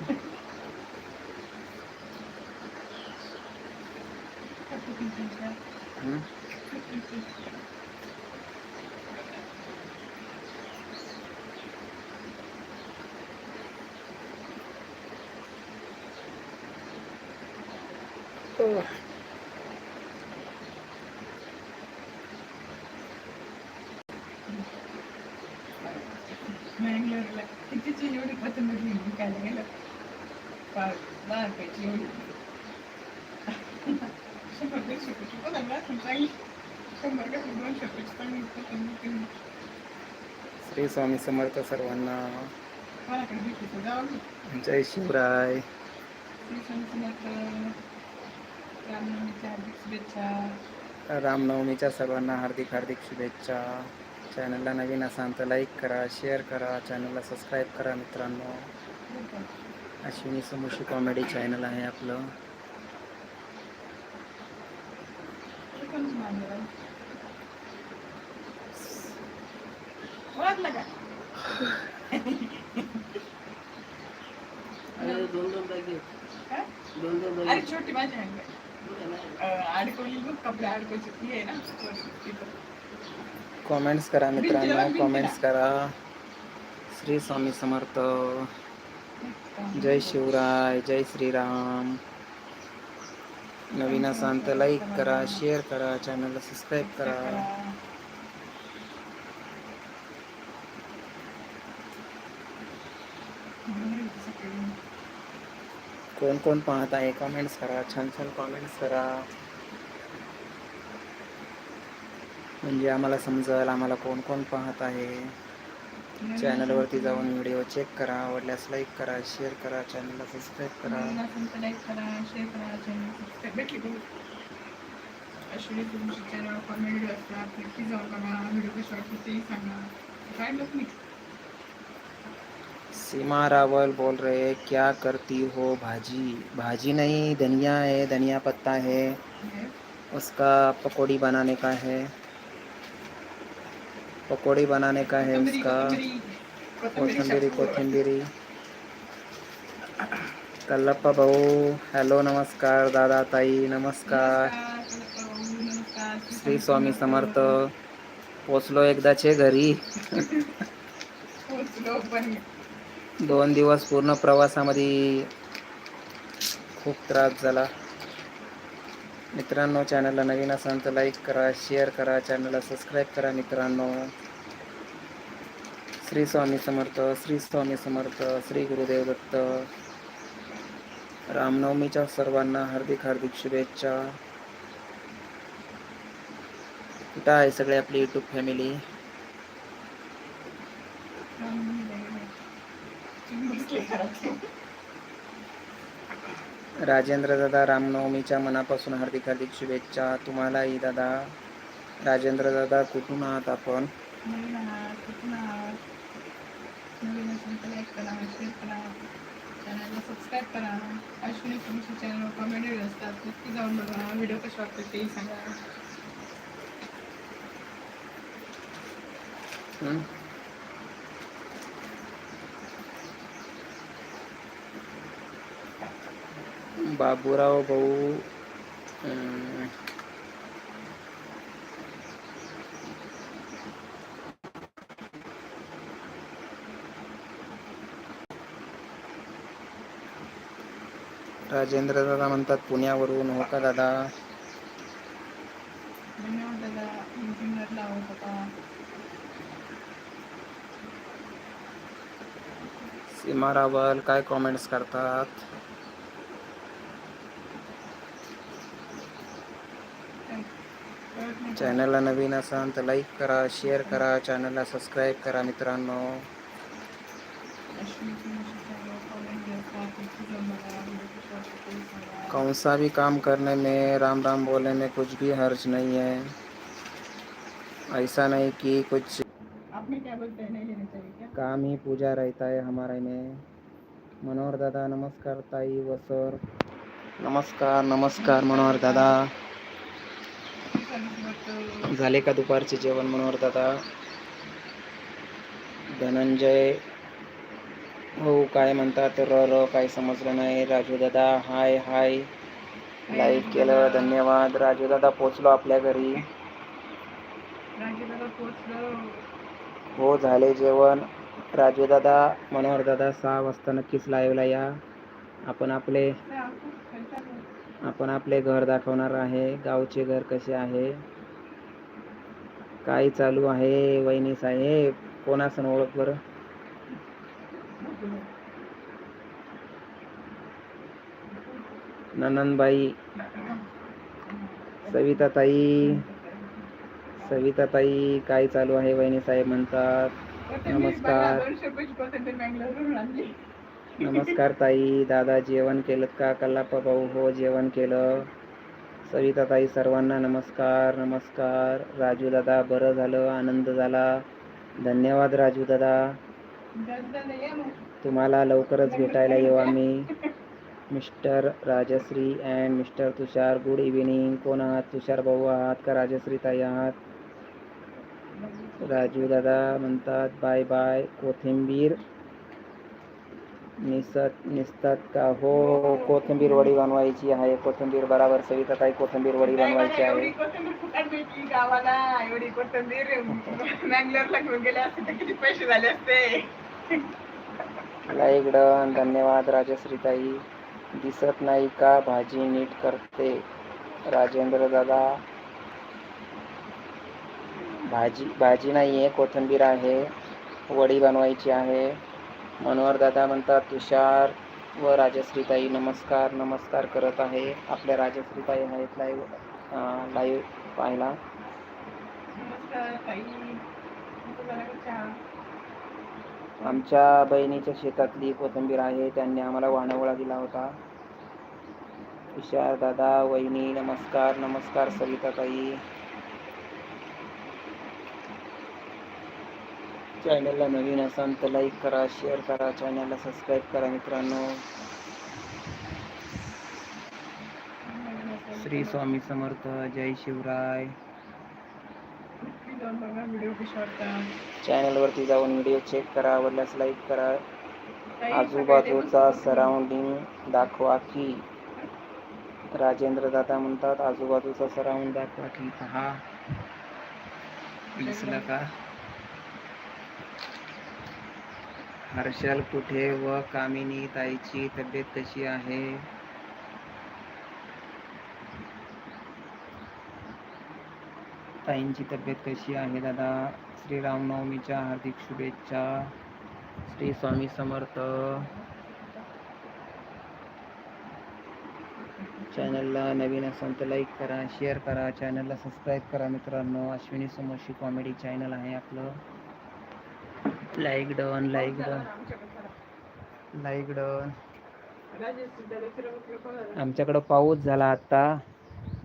ठेवली mobile charging process वर. नाही, इकडे श्री स्वामी समर्थ सर्वांना. जय शिवराय. श्री स्वामी समर्थ रामनवमीच्या हार्दिक शुभेच्छा रामनवमीच्या सर्वांना हार्दिक हार्दिक शुभेच्छा. चॅनलला नवीन असाल तर लाईक करा शेअर करा चॅनलला सबस्क्राईब करा मित्रांनो. अश्विनी समुशी कॉमेडी चॅनल आहे आपलं. कोणचं मांजर आहे? ओळखलं का? अरे दोन दोन बॅगे काय? दोन दोन अरे बॅगे छोटी माझी आहे अडकवली बघ कपडे अडकवायची ती आहे ना तिथं. कॉमेंट्स करा मित्रांनो कॉमेंट्स करा. श्री स्वामी समर्थ. जय शिवराय जय श्रीराम. नवीन असाल तर लाईक करा शेअर करा चॅनलला सबस्क्राईब करा. कोण कोण पाहत आहे कॉमेंट्स करा छान छान कॉमेंट्स करा. म्हणजे आम्हाला समजेल आम्हाला कोण कोण पाहत आहे. चॅनलवरती जाऊन व्हिडिओ चेक करा आवडल्यास लाईक करा शेअर करा चॅनलला सबस्क्राईब करा. लाईक करा शेअर करा चॅनल सबस्क्राईब भेटली बघू. तुमची चॅनल कॉमेडी असतात नक्की जाऊन बघा. व्हिडिओ कशा वाटते तेही सांगा. काय लोक मी सीमा रावल बोल रहे हैं, क्या करती हो भाजी? भाजी नहीं धनिया है धनिया पत्ता है? उसका पकौड़ी बनाने का है। पकौड़ी बनाने का है उसका। कोथिंबिरी कोथिंबिरी कल्लप्पा भाऊ हॅलो नमस्कार दादा ताई नमस्कार। श्री स्वामी समर्थ। पोचलो एकदाचे घरी। दोन दिवस पूर्ण प्रवासामध्ये खूप त्रास झाला. मित्रांनो चॅनलला नवीन असाल तर लाईक करा शेअर करा चॅनलला सबस्क्राईब करा मित्रांनो. श्री स्वामी समर्थ श्री स्वामी समर्थ श्री गुरुदेव दत्त. रामनवमीच्या सर्वांना हार्दिक हार्दिक शुभेच्छा. कुठं आहे सगळे आपली यूट्यूब फॅमिली राजेंद्र दादा रामनवमीच्या मनापासून हार्दिक हार्दिक शुभेच्छा तुम्हालाही दादा. राजेंद्र दादा कुठून आहात आपण आहात कुठून आहात नवीन असेल तर लाईक करा शेअर करा चॅनलला सबस्क्राईब करा अश्विनी तुमच्या चॅनलवर कॉमेडी असतात नक्की जाऊन बघा व्हिडिओ कसे वाटतात तेही सांगा हं? बाबूराव भाऊ राजेंद्र दादा म्हणतात पुण्यावरून हो का दादा? सीमा रावल काय कॉमेंट्स करतात? चॅनलला नवीन असाल तर लाईक करा शेअर करा चॅनलला सबस्क्राईब करा मित्रांनो. ते सांगा कौन सा भी काम करने में राम राम बोलने में कुछ भी हर्ज नहीं है। ऐसा नहीं कि कुछ आपने क्या बोलते हैं नहीं लेना चाहिए क्या? काम ही पूजा रहता है हमारे में। मनोहर दादा नमस्कार ताई व सर नमस्कार नमस्कार मनोहर दादा। झाले का दुपारचे जेवण मनोहर दादा धनंजय हो काय म्हणतात? र र काय समजलं नाही. राजू दादा हाय हाय. लाईक केलं. धन्यवाद. राजू दादा पोचलो आपल्या घरी. हो झाले जेवण. राजू दादा मनोहर दादा सहा वाजता नक्कीच लाईव्हला या. आपण आपले आपण आपले घर दाखवणार आहे. गावचे घर कसे आहे? काय चालू आहे? वहिनी साहेब कोणासन ओळख बरं? ननंदबाई सविताताई सविताताई काय चालू आहे? वहिनी साहेब म्हणतात. नमस्कार. नमस्कार ताई दादा जेवण केलं का? कल्लाप्पा भाऊ हो जेवण केलं. सविता ताई सर्वांना नमस्कार नमस्कार. राजू दादा बरं झालं आनंद झाला. धन्यवाद राजू दादा. तुम्हाला लवकरच भेटायला येऊ आम्ही. Mister Rajashri and mister Tushar good evening. कोण आहात? तुषार भाऊ आहात का राजश्री ताई आहात? राजू दादा म्हणतात बाय बाय. कोथिंबीर निसत निसतात का? हो कोथिंबीर वडी बनवायची आहे. कोथिंबीर बराबर सविता ताई कोथिंबीर वडी बनवायची आहे. गावाला? एवढी कोथिंबीर बँगलोरला घेऊन गेले असते तर किती पैसे झाले असते? लाईक डन धन्यवाद राजश्री ताई. दिसत नाही का भाजी नीट करते? राजेंद्र दादा. भाजी भाजी नाही आहे कोथिंबीर आहे. वडी बनवायची आहे. मनोहर दादा म्हणतात तुषार व राजश्रीताई नमस्कार नमस्कार करत आहे. आपल्या राजश्रीताई आहेत लाईव्ह लाईव्ह पाहायला? आमच्या बहिणीच्या शेतातली कोथिंबीर आहे त्यांनी आम्हाला वाणवळा दिला होता. तुषार दादा वहिनी नमस्कार नमस्कार सविताताई. चॅनलला नवीन असाल तर लाईक करा शेअर करा चॅनलला सबस्क्राईब करा मित्रांनो. श्री स्वामी समर्थ जय शिवराय. चॅनलवरती जाऊन व्हिडिओ चेक करा आवडल्यास लाईक करा. आजूबाजूचा सराउंडिंग दाखवा की. राजेंद्र दादा म्हणतात आजूबाजूचा सराउंड दाखवा की. पहा. दिसलं का हर्षल कुठे व कामिनी ताईची तब्येत कशी आहे? ताईंची तब्येत कशी आहे दादा? श्री रामनवमीच्या हार्दिक शुभेच्छा. श्री स्वामी समर्थ. चॅनलला नवीन असाल तर लाईक करा शेअर करा चॅनलला सबस्क्राईब करा मित्रांनो. अश्विनी समोरशी कॉमेडी चॅनल आहे आपलं. Like done like done like done? आमच्याकडं पाऊस झाला आत्ता.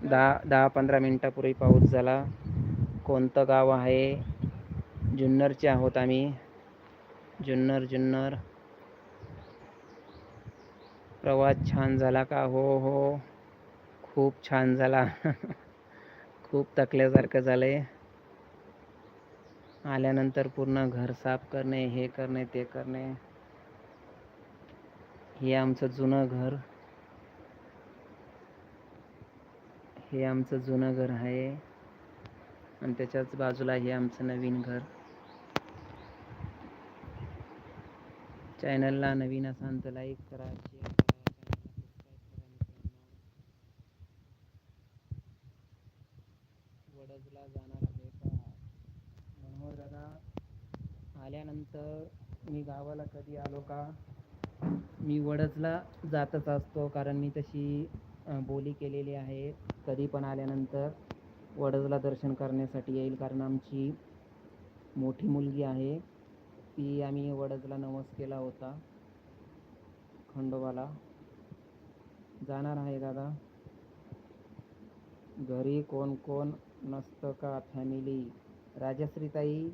दहा दहा पंधरा मिनटापूर्वी पाऊस झाला. कोणतं गाव आहे? जुन्नरचे आहोत आम्ही. जुन्नर जुन्नर. प्रवास छान झाला का? हो हो. खूप छान झाला. खूप थकल्यासारखं झालंय. आल्यानंतर पूर्ण घर साफ करणे हे करणे ते करणे. हे आमचं जुनं घर. हे आमचं जुनं घर आहे. आणि त्याच्याच बाजूला हे आमचं नवीन घर. चॅनलला नवीन असाल तर लाईक करा वडजला जाणार दादा आल्यानंतर मी गावाला कधी आलो का? मी वडजला जातच असतो कारण मी तशी बोली केलेली आहे. कधी पण आल्यानंतर वडजला दर्शन करण्यासाठी येईल कारण आमची मोठी मुलगी आहे. ती आम्ही वडजला नवस केला होता. खंडोबाला. जाणार आहे दादा? घरी कोण कोण नसतं का फॅमिली राजश्रीताई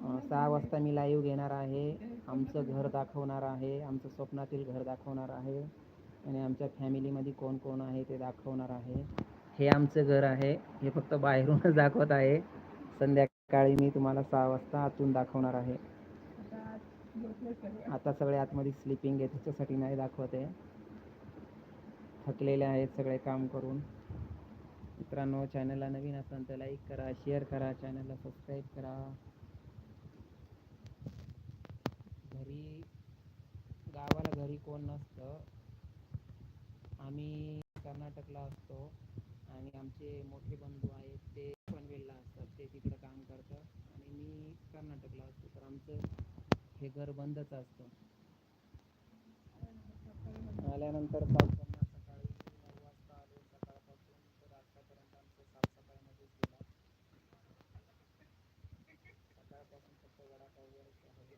सहा वाजता मी लाईव्ह घेणार आहे. आमचं घर दाखवणार आहे. आमचं स्वप्नातील घर दाखवणार आहे. आणि आमच्या फॅमिलीमध्ये कोण कोण आहे ते दाखवणार आहे. हे आमचं घर आहे. हे फक्त बाहेरूनच दाखवत आहे. संध्याकाळी मी तुम्हाला सहा वाजता आतून दाखवणार आहे. आता सगळे आता सगळे आतमध्ये स्लिपिंग आहे. त्याच्यासाठी नाही दाखवत आहे. थकलेले आहेत सगळे काम करून. मित्रांनो चॅनलला नवीन असाल तर लाईक करा शेअर करा चॅनलला सबस्क्राईब करा. घरी गावाला घरी कोण नसतं आम्ही कर्नाटकला असतो आणि आमचे मोठे बंधू आहेत ते पनवेलला असतात ते तिकडं काम करतात आणि मी कर्नाटकला असतो. तर आमचं हे घर बंदच असतं. आल्यानंतर सावकारांना सकाळी नऊ वाजता आलो सकाळपासून तर आतापर्यंत आमचं साफसफाईमध्येच गेला सकाळपासून फक्त वडापाववरच आहे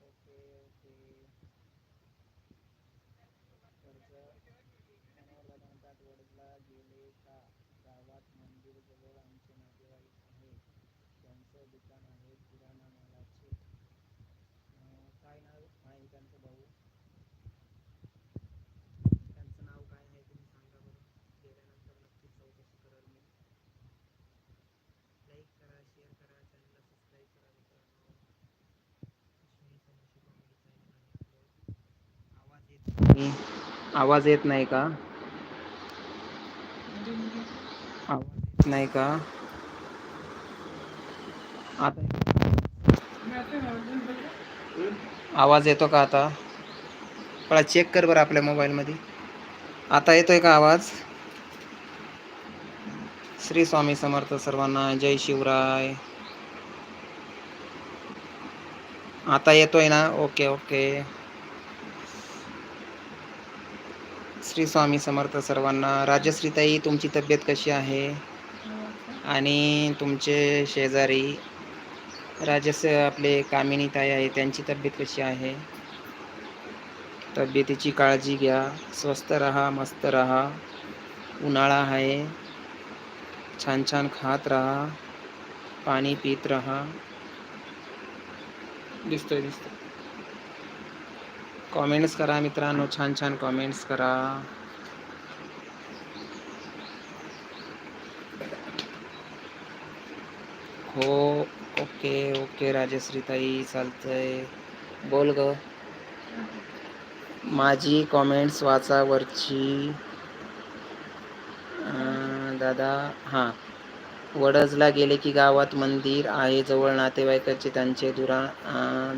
ओके ओके कर्ज मनोहरला म्हणतात वडला गेले का गावात मंदिर जवळ आमचे नातेवाईक आहेत त्यांचं दुकान आहे किराणा मालाचे अं, काय नाव आहे त्यांचं भाऊ त्यांचं नाव काय आहे तुम्ही सांगा बरं गेल्यानंतर नक्कीच चौकशी करेल मी लाईक करा शेअर करा चॅनलला सबस्क्राईब करा मित्रांनो अश्विनी समोशी कॉमेडी चॅनल आहे आपलं आवाज येत नाही आवाज येत नाही का? आवाज नाही का? आता आवाज येतो का आता? पण चेक कर बरं आपल्या मोबाईलमध्ये आता येतोय का आवाज? श्री स्वामी समर्थ सर्वांना जय शिवराय. आता येतोय ना? Okay okay. श्री स्वामी समर्थ सर्वांना. राजश्रीताई तुमची तब्येत कशी आहे? आणि तुमचे शेजारी राजस आपले कामिनी ताई आहे त्यांची तब्येत कशी आहे? तब्येतीची काळजी घ्या. स्वस्त राहा मस्त राहा. उन्हाळा आहे. छान छान खात राहा. पाणी पित राहा. दिसतोय दिसतोय. कॉमेंट्स करा मित्रांनो छान छान कॉमेंट्स करा. हो ओके ओके राजश्रीताई चालतंय. बोल ग. माझी कॉमेंट्स वाचा वरची दादा हां. वडजला गेले की गावात मंदिर आहे जवळ नातेवाईकाचे त्यांचे दुरा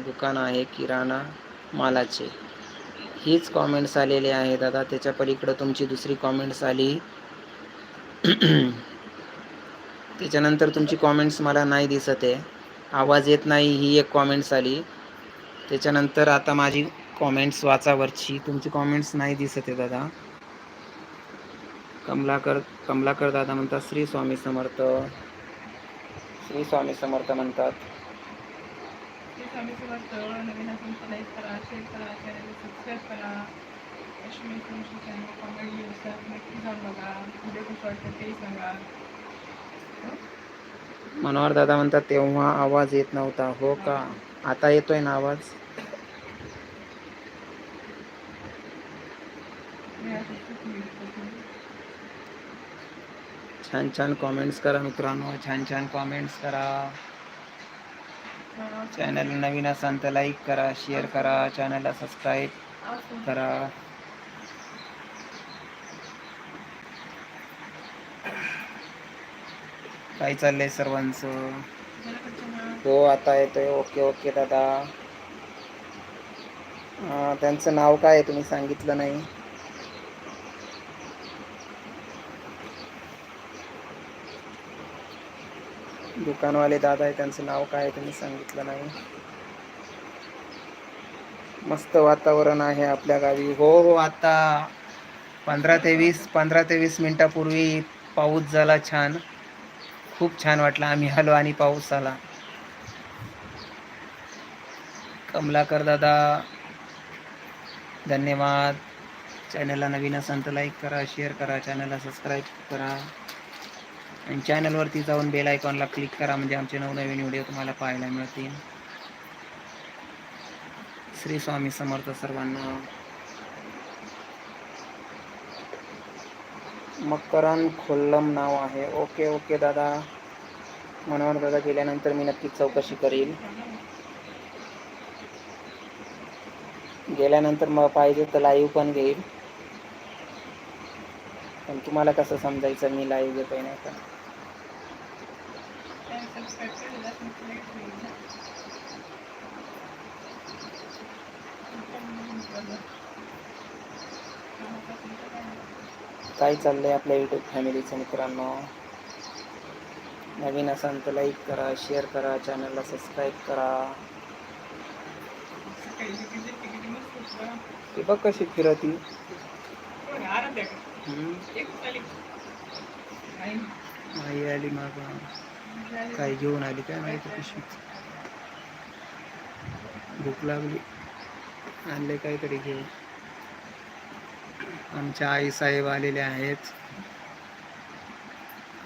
दुकान आहे किराणा मालाचे. हीच कॉमेंट्स आलेले आहे दादा त्याच्या पलीकडं तुमची दुसरी कॉमेंट्स आली. त्याच्यानंतर तुमची कॉमेंट्स मला नाही दिसत आहे. आवाज येत नाही ही एक कॉमेंट्स आली. त्याच्यानंतर आता माझी कॉमेंट्स वाचावरची. तुमची कॉमेंट्स नाही दिसत आहे दादा. कमलाकर कमलाकर दादा म्हणतात श्री स्वामी समर्थ. श्री स्वामी समर्थ म्हणतात. स्वामी समर्थ नवीन असेल तर लाईक करा शेअर करा चॅनल सबस्क्राईब करा अश्विनी समोशी चॅनल कॉमेडी असतात नक्की जाऊन बघा व्हिडिओ कसं वाटतं तेही सांगा मनोहर दादा म्हणतात तेव्हा आवाज येत नव्हता हो का आता येतोय ना आवाज मी. छान छान कॉमेंट्स करा मित्रांनो छान छान कॉमेंट्स करा चॅनल नवीन असाल तर लाईक करा शेअर करा चॅनलला सबस्क्राईब करा. काय चाललंय सर्वांचं? हो आता येतोय. ओके ओके दादा. त्यांचं नाव काय आहे? तुम्ही सांगितलं नाही. दुकानवाले दादा आहे त्यांचं नाव काय आहे सांगितलं नाही. मस्त वातावरण आहे आपल्या गावी. हो हो आता पंधरा ते वीस पंधरा ते वीस मिनटापूर्वी पाऊस झाला छान. खूप छान वाटला. आम्ही आलो आणि पाऊस आला कमलाकर दादा धन्यवाद. चॅनलला नवीन असाल तर लाईक करा शेअर करा चॅनलला सबस्क्राईब करा. आणि चॅनलवरती जाऊन बेल आयकॉनला क्लिक करा. म्हणजे आमचे नवनवीन व्हिडिओ तुम्हाला पाहायला मिळतील. श्री स्वामी समर्थ सर्वांना. मकरन खोल्लम नाव आहे. ओके ओके दादा. मनोहर दादा गेल्यानंतर मी नक्कीच चौकशी करील गेल्यानंतर मग पाहिजे तर लाईव्ह पण घेईल. पण तुम्हाला कसं समजायचं मी लाईव्ह घेतोय नाही का? सबस्क्राईब केलेलं असेल तर like करा. कामापासून काय चाललंय आपल्या युट्यूब फॅमिलीचं मित्रांनो नवीन असाल तर लाईक करा शेअर करा चॅनलला सबस्क्राईब करा ते बघ कशी फिरती नाही. आली माग काय घेऊन आली काय माहिती पिशवी भूक लागली. आणले काहीतरी घेऊन. आमच्या आई साहेब आलेले आहेत.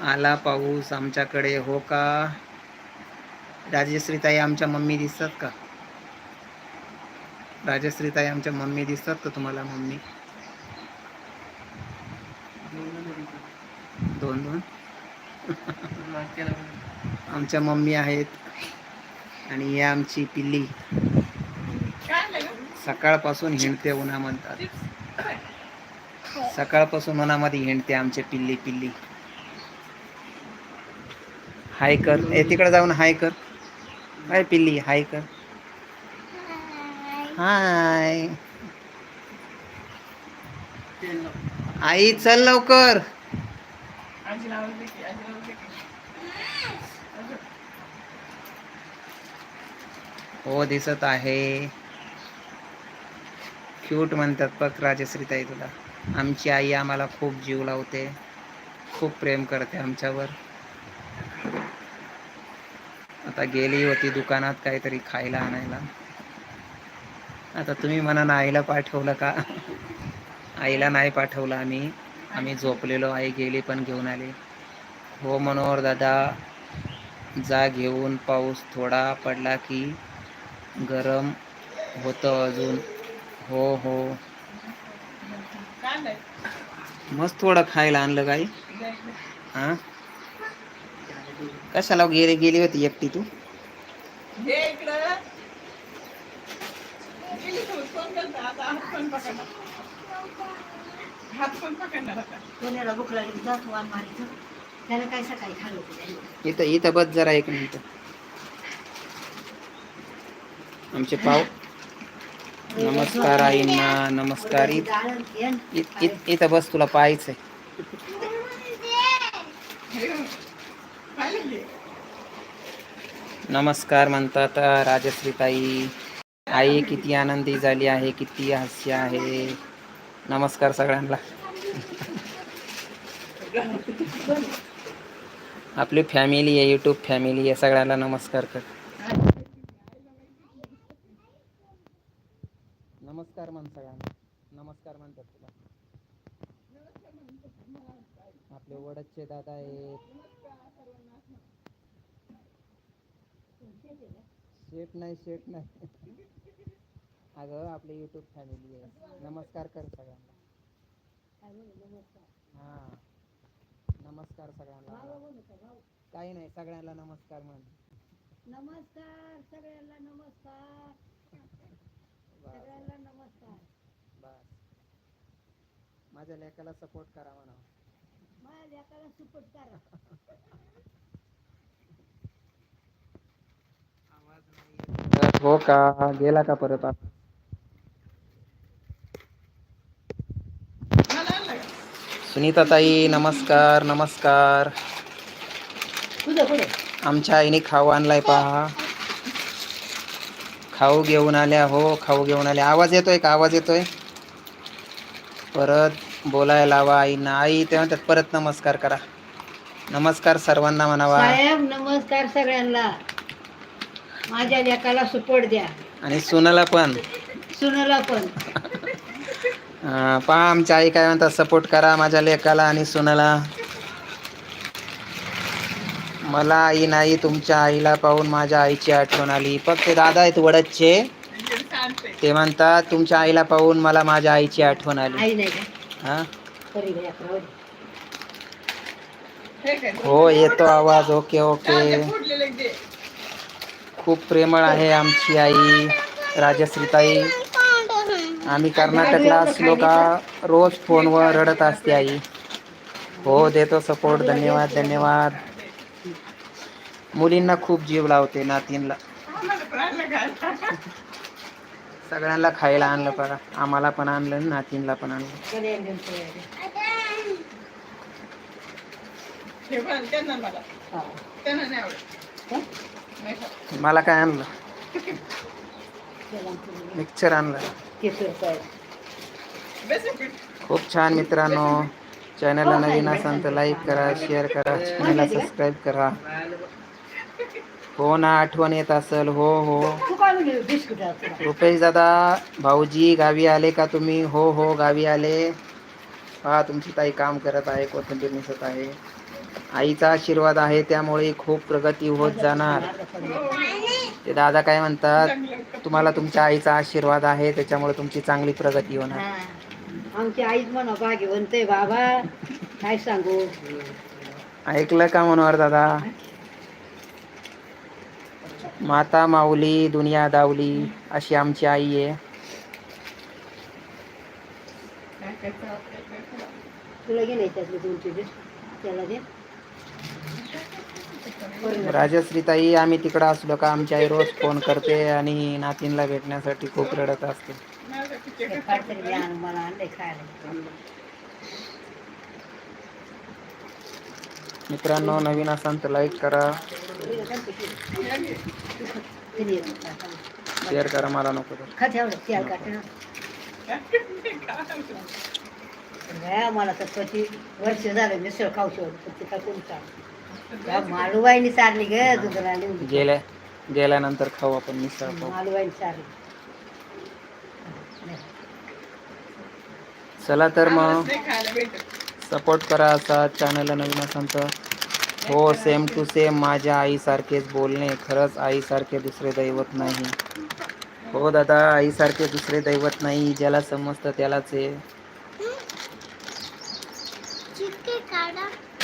आला पाऊस आमच्याकडे हो का? राजश्रीताई आमच्या मम्मी दिसतात का? राजश्रीताई आमच्या मम्मी दिसतात का तुम्हाला मम्मी? दोन दोन. आमच्या मम्मी आहेत आणि ही आमची पिल्ली. सकाळपासून हिंडते उन्हा म्हणतात सकाळपासून उन्हामध्ये हिंडते आमचे पिल्ली पिल्ली. हाय कर. ए तिकडे जाऊन हाय कर. हाय पिल्ली हाय कर. हाय. आई चल लवकर आजीला आवाज दे की, आजीला आवाज दे की. अजून. हो दिसत आहे. क्यूट म्हणतात बघ राजश्रीताई तुला. आमची आई आम्हाला खूप जीव लावते. खूप प्रेम करते आमच्यावर. आता गेली होती दुकानात काहीतरी खायला आणायला. आता तुम्ही म्हणा ना आईला पाठवलं का? आईला नाही पाठवलं आम्ही. आम्ही झोपलेलो आई गेली पण घेऊन आली. हो मनोहर दादा. जा घेऊन पाऊस थोडा पडला की गरम होतं अजून. हो हो? मस्त थोडं खायला आणलं काही. हां? कशाला गेली गेली होती एकटी तू? इथं इथं बस जरा एक मिनिट. आमचे पाव. नमस्कार आईंना नमस्कार. इ- इथं बस तुला पाहायचंय. नमस्कार म्हणतात राजश्रीताई आई किती आनंदी झाली आहे किती हास्य आहे. नमस्कार सगळ्यांना. आपली फॅमिली आहे यूट्यूब फॅमिली आहे सगळ्यांना नमस्कार कर नमस्कार म्हण सगळ्यांना नमस्कार म्हणतात तुला. आपले वडदचे दादा आहेत. शेट नाही शेट नाही. अगं आपली यूट्यूब फॅमिली आहे. नमस्कार कर सगळ्यांना. हा. नमस्कार सगळ्यांना. काही नाही सगळ्यांना नमस्कार म्हण. नमस्कार सगळ्यांना नमस्कार. सगळ्यांना नमस्कार. बस. माझ्या लेकाला सपोर्ट करा म्हणा. माझ्या लेकाला सुपट करा. हो का? गेला का परत? सुनीता ताई नमस्कार. नमस्कार आमच्या आईने खाऊ आणलाय पहा. खाऊ घेऊन आल्या हो खाऊ घेऊन आल्या. आवाज येतोय का? आवाज येतोय? परत बोलायला लावा आईंना आई ते म्हणतात परत नमस्कार करा. नमस्कार सर्वांना म्हणावा. साहेब नमस्कार सगळ्यांना. माझ्या लेकाला सपोर्ट द्या. आणि सुनाला पण. सुनला पण. पहा आमच्या आई काय म्हणतात सपोर्ट करा माझ्या लेकाला आणि सुनाला. मला आई नाही तुमच्या आईला पाहून माझ्या आईची आठवण आली. फक्त दादा आहेत वडदचे. ते म्हणतात तुमच्या आईला पाहून मला माझ्या आईची आठवण आली. आई नाही का? हा? येतो आवाज. Okay okay. खूप प्रेमळ आहे आमची आई राजश्रीताई. आम्ही कर्नाटकला असलो का रोज फोनवर रडत असते आई. हो देतो सपोर्ट. धन्यवाद धन्यवाद. मुलींना खूप जीव लावते नातींला. सगळ्यांना खायला आणलं बघा. आम्हाला पण आणलं नातींना नातींला पण आणलं. मला काय आणलं? मिक्सर आणलं. खूप छान मित्रांनो. चॅनलला नवीन असाल तर लाईक करा शेअर करा चॅनलला सबस्क्राईब करा. हो ना आठवण येत असेल. हो हो? रुपेश दादा भाऊजी गावी आले का तुम्ही? हो हो गावी आले. पहा तुमची ताई काम करत आहे कोथिंबीर निसत आहे. आईचा आशीर्वाद आहे त्यामुळे खूप प्रगती होत जाणार. ते दादा काय म्हणतात. तुम्हाला तुमच्या आईचा आशीर्वाद आहे त्याच्यामुळे तुमची चांगली प्रगती होणार. हा. आमची आईच म्हणा भाग्यवंत आहे बाबा. काय सांगू? ऐकलं का मनोहर दादा? माता माऊली दुनिया दावली अशी आमची आई आहे. राजश्रीताई आम्ही तिकडं असलो का आमची आई रोज फोन करते आणि नातींला भेटण्यासाठी खूप रडत असते. मित्रांनो नवीन असाल तर लाईक करा? शेअर करा मला नको मला तर पती वर्ष झालं मिसळ खाऊ शकतो ते काय कोणी चाल मालूबाईनी चालली ग दुधाला लिहून गेल्या गेल्यानंतर खाऊ आपण मिसळ मालूबाईनी चालली चला तर मग. सपोर्ट करा असा चॅनलला नवीन असाल तर. हो सेम टू सेम माझ्या आईसारखेच बोलणे. खरंच आईसारखे दुसरे दैवत नाही. हो दादा आईसारखे दुसरे दैवत नाही. ज्याला समजतं त्यालाच आहे.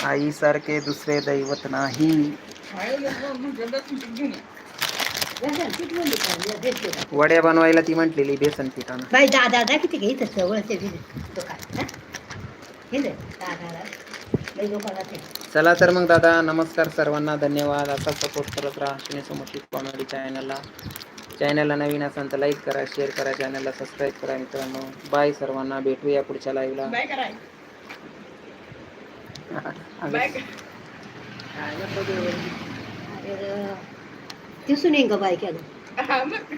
आईसारखे दुसरे दैवत नाही? वड्या बनवायला ती म्हटलेली बेसन पिठानं. दादा दा किती जवळचे चला तर मग दादा नमस्कार सर्वांना धन्यवाद. असा सपोर्ट करत राहा. शिने समोर कॉमेडी चॅनलला चॅनलला नवीन असाल तर लाईक करा शेअर करा चॅनलला सबस्क्राईब करा मित्रांनो. बाय सर्वांना. भेटूया पुढच्या लाईव्हला बाय बाय. दिसून येईन का बाई केलं? मग.